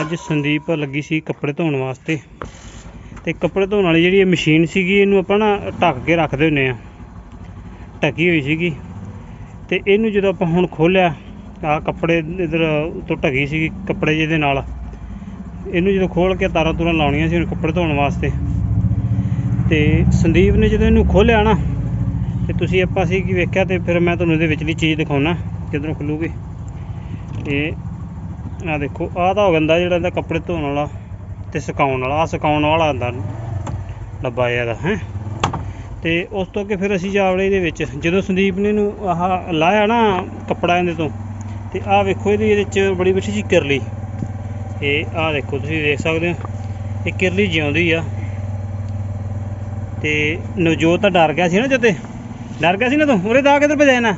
ਅੱਜ ਸੰਦੀਪ ਲੱਗੀ ਸੀ ਕੱਪੜੇ ਧੋਣ ਵਾਸਤੇ। ਤੇ ਕੱਪੜੇ ਧੋਣ ਵਾਲੀ ਜਿਹੜੀ ਇਹ ਮਸ਼ੀਨ ਸੀਗੀ, ਇਹਨੂੰ ਆਪਾਂ ਨਾ ਢੱਕ ਕੇ ਰੱਖਦੇ ਹੁੰਨੇ ਆ। ਢੱਕੀ ਹੋਈ ਸੀਗੀ। ਤੇ ਇਹਨੂੰ ਜਦੋਂ ਆਪਾਂ ਹੁਣ ਖੋਲਿਆ ਆ ਕੱਪੜੇ ਇਧਰ ਤੋਂ ਢੱਕੀ ਸੀਗੀ ਕੱਪੜੇ ਜਿਹਦੇ ਨਾਲ। ਇਹਨੂੰ ਜਦੋਂ ਖੋਲ ਕੇ ਤਾਰਾਂ ਤੂਰਾਂ ਲਾਉਣੀਆਂ ਸੀ ਹੁਣ ਕੱਪੜੇ ਧੋਣ ਵਾਸਤੇ। ਤੇ ਸੰਦੀਪ ਨੇ ਜਦੋਂ ਇਹਨੂੰ ਖੋਲਿਆ ਨਾ, ਤੇ ਤੁਸੀਂ ਆਪਾਂ ਸੀ ਕੀ ਵੇਖਿਆ ਤੇ ਫਿਰ ਮੈਂ ਤੁਹਾਨੂੰ ਇਹਦੇ ਵਿਚਲੀ ਚੀਜ਼ ਦਿਖਾਉਣਾ, ਕਿਧਰੋਂ ਖੁੱਲੂਗੀ। ਇਹ ਆ ਦੇਖੋ, ਆਹ ਤਾਂ ਹੋ ਗੰਦਾ ਜਿਹੜਾ ਇਹਦਾ ਕੱਪੜੇ ਧੋਣ ਵਾਲਾ ਤੇ ਸੁਕਾਉਣ ਵਾਲਾ। ਆ ਸੁਕਾਉਣ ਵਾਲਾ ਆਂਦਾ ਡੱਬਾ ਇਹਦਾ, ਹੈ। ਤੇ ਉਸ ਤੋਂ ਅੱਗੇ ਫਿਰ ਅਸੀਂ ਜਾਵੜੇ ਇਹਦੇ ਵਿੱਚ, ਜਦੋਂ ਸੰਦੀਪ ਨੇ ਇਹਨੂੰ ਆਹ ਲਾਇਆ ਨਾ ਕੱਪੜਾ ਇਹਦੇ ਤੋਂ, ਤੇ ਆਹ ਵੇਖੋ ਇਹਦੀ ਇਹਦੇ ਚ ਬੜੀ ਬਿੱਠੀ ਜੀ ਕਿਰਲੀ। ਇਹ ਆਹ ਦੇਖੋ ਤੁਸੀਂ ਦੇਖ ਸਕਦੇ ਹੋ, ਇਹ ਕਿਰਲੀ ਜਿਉਂਦੀ ਆ। ਤੇ ਨਵਜੋਤ ਤਾਂ ਡਰ ਗਿਆ ਸੀ ਨਾ ਜਤੇ ਡਰ ਗਿਆ ਸੀ ਨਾ ਤੂੰ? ਉਰੇ ਦਾ ਕਿੱਧਰ ਭਜਾਇਆ ਨਾ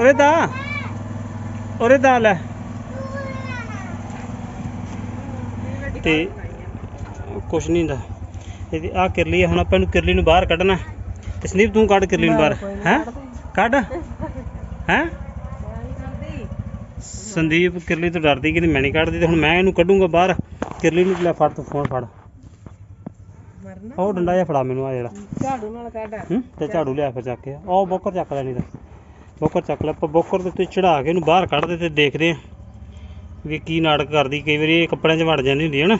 ਉਰੇ ਦਾ ਉਰੇ ਦਾ ਲੈ। ਤੇ ਕੁਛ ਨਹੀਂ ਹੁੰਦਾ। ਇਹਦੀ ਆ ਕਿਰਲੀ ਆ ਹੁਣ ਆਪਾਂ ਇਹਨੂੰ ਕਿਰਲੀ ਨੂੰ ਬਾਹਰ ਕੱਢਣਾ। ਤੇ ਸੰਦੀਪ ਤੂੰ ਕੱਢ ਕਿਰਲੀ ਨੂੰ ਬਾਹਰ ਹੈ? ਕੱਢ। ਹੈ? ਸੰਦੀਪ ਕਿਰਲੀ ਤੋਂ ਡਰਦੀ ਕਿ ਮੈਂ ਨਹੀਂ ਕੱਢਦੀ ਤੇ ਹੁਣ ਮੈਂ ਇਹਨੂੰ ਕੱਢੂੰਗਾ ਬਾਹਰ। ਕਿਰਲੀ ਨੂੰ ਲੈ ਫੜ ਤੂੰ ਫੋਨ ਫੜ। ਉਹ ਡੰਡਾ ਜਿਹਾ ਫੜਾ ਮੈਨੂੰ ਆ ਜਿਹੜਾ। ਝਾੜੂ ਨਾਲ ਕੱਢ। ਤੇ ਝਾੜੂ ਲਿਆ ਫਿਰ ਚੱਕ ਕੇ। ਉਹ ਬੋਕਰ ਚੱਕ ਲੈਣੀ ਤਾਂ। ਬੋਕਰ ਚੱਕ ਲੈ ਆਪਾਂ ਬੋਕਰ ਦੇ ਉੱਤੇ ਚੜਾ ਕੇ ਇਹਨੂੰ ਬਾਹਰ ਕੱਢਦੇ ਤੇ ਦੇਖਦੇ ਆ ਵੀ ਕੀ ਨਾਟਕ ਕਰਦੀ ਕਈ ਵਾਰੀ ਇਹ ਕੱਪੜਿਆਂ 'ਚ ਵੜ ਜਾਂਦੀ ਹੁੰਦੀ ਹੈ ਨਾ।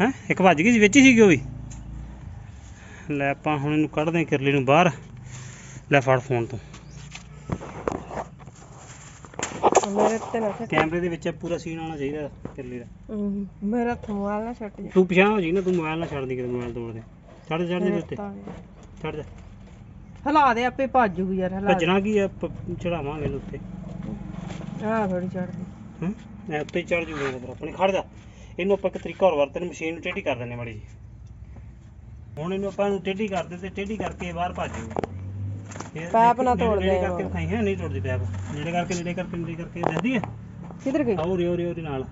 ਹੈ? ਇੱਕ ਵੱਜ ਗਈ ਸੀ ਵਿੱਚ ਹੀ ਸੀਗੀ ਉਹ ਵੀ। ਲੈ ਆਪਾਂ ਹੁਣ ਇਹਨੂੰ ਕੱਢਦੇ ਹਾਂ ਕਿਰਲੀ ਨੂੰ ਬਾਹਰ। ਲੈ ਫੜ ਫੋਨ ਤੋਂ। ਮੇਰੇ ਤੇ ਨਾ ਛੱਡ। ਕੈਮਰੇ ਦੇ ਵਿੱਚ ਪੂਰਾ ਸੀਨ ਆਉਣਾ ਚਾਹੀਦਾ ਕਿਰਲੀ ਦਾ। ਹਮ, ਮੇਰਾ ਥਮਵਾਲ ਨਾ ਛੱਡ ਜਾ। ਤੂੰ ਪਛਾਣ ਹੋ ਜੀ ਨਾ ਤੂੰ ਮੋਬਾਈਲ ਨਾ ਛੱਡਦੀ ਕਿਤੇ ਮੋਬਾਈਲ ਤੋੜ ਦੇ। ਚੜ ਜਾ ਇਹਦੇ ਉੱਤੇ। ਚੜ ਜਾ ਹਲਾ ਦੇ ਆਪੇ ਭੱਜ ਯਾਰ ਹਲਾ ਦੇ। ਭੱਜਣਾ ਕੀ ਆ ਚੜਾਵਾਂਗੇ ਇਹਨੂੰ ਉੱਤੇ। ਆ ਥੋੜੀ ਛੱਡਦੀ ਹਾਂ? ਮੈਂ ਉੱਤੇ ਚੜ ਜੂਗਾ ਫਿਰ ਆਪਣੇ। ਖੜ ਜਾ। ਇਹਨੂੰ ਆਪਾਂ ਇੱਕ ਤਰੀਕਾ ਹੋਰ ਵਰਤਨ ਮਸ਼ੀਨ ਨੂੰ ਟੇਢੀ ਕਰ ਦਿੰਦੇ ਮਾੜੀ ਜੀ ਹੁਣ ਇਹਨੂੰ ਆਪਾਂ ਨੂੰ ਟੇਢੀ ਕਰ ਦੇ ਤੇ ਟੇਢੀ ਕਰਕੇ ਬਾਹਰ ਭੱਜ ਜੂਗਾ ਪੈਪ ਨਾ ਤੋੜ ਦੇ ਕਰਕੇ। ਦਿਖਾਈ ਹੈ ਨਹੀਂ ਤੋੜਦੀ ਪੈਪ। ਨੇੜੇ ਕਰਕੇ ਨੇੜੇ ਕਰਕੇ ਨੇੜੇ ਕਰਕੇ। ਦੱਸਦੀ ਹੈ? ਕਿੱਧਰ ਗਈ? ਰਿਓ ਰਿਓ ਦੇ ਨਾਲ।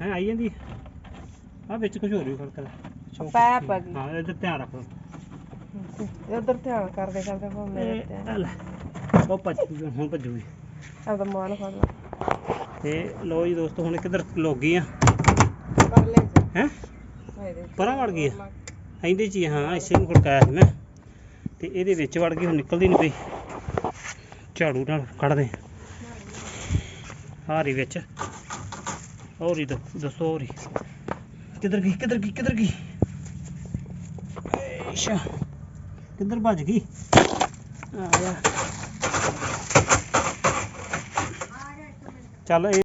ਹੈ ਆਈ ਜਾਂਦੀ ਆ ਵਿੱਚ ਕੁਝ ਹੋਰ ਵੀ ਫ਼ਰਕ ਹੈ। ਪੈਪ ਆ ਗਈ। ਹਾਂ ਇਹਦੇ ਧਿਆਨ ਰੱਖੋ ਉਧਰ ਧਿਆਨ ਕਰਦੇ ਕਰਦੇ ਮੇਰੇ ਤੇ ਇਹ ਉਹ ਭੱਜ ਹੁਣ ਭੱਜੂਗੀ। ਤਾਂ ਲਾ। ਤੇ ਲੋ ਜੀ ਦੋਸਤੋ ਹੁਣ ਕਿੱਧਰ ਲੋਕ ਗਈ ਆ ਹੈ? ਪਰਾਂ ਵੜ ਗਈ ਆ ਇਹਦੇ ਚ ਹੀ ਇਸੇ ਨੂੰ ਖੜਕਾਇਆ ਸੀ ਮੈਂ। ਤੇ ਇਹਦੇ ਵਿੱਚ ਵੜ ਗਈ ਹੁਣ ਨਿਕਲਦੀ ਨਹੀਂ ਪਈ। ਝਾੜੂ ਨਾਲ ਕੱਢਦੇ ਹਾਰੀ ਵਿੱਚ। ਹੋਰੀ ਦੱਸੋ ਹੋਰੀ ਕਿੱਧਰ ਗਈ ਕਿੱਧਰ ਗਈ ਕਿੱਧਰ ਗਈ? ਅੱਛਾ ਕਿੱਧਰ ਭੱਜ ਗਈ? ਆ ਜਾ ਚੱਲ ਇਹ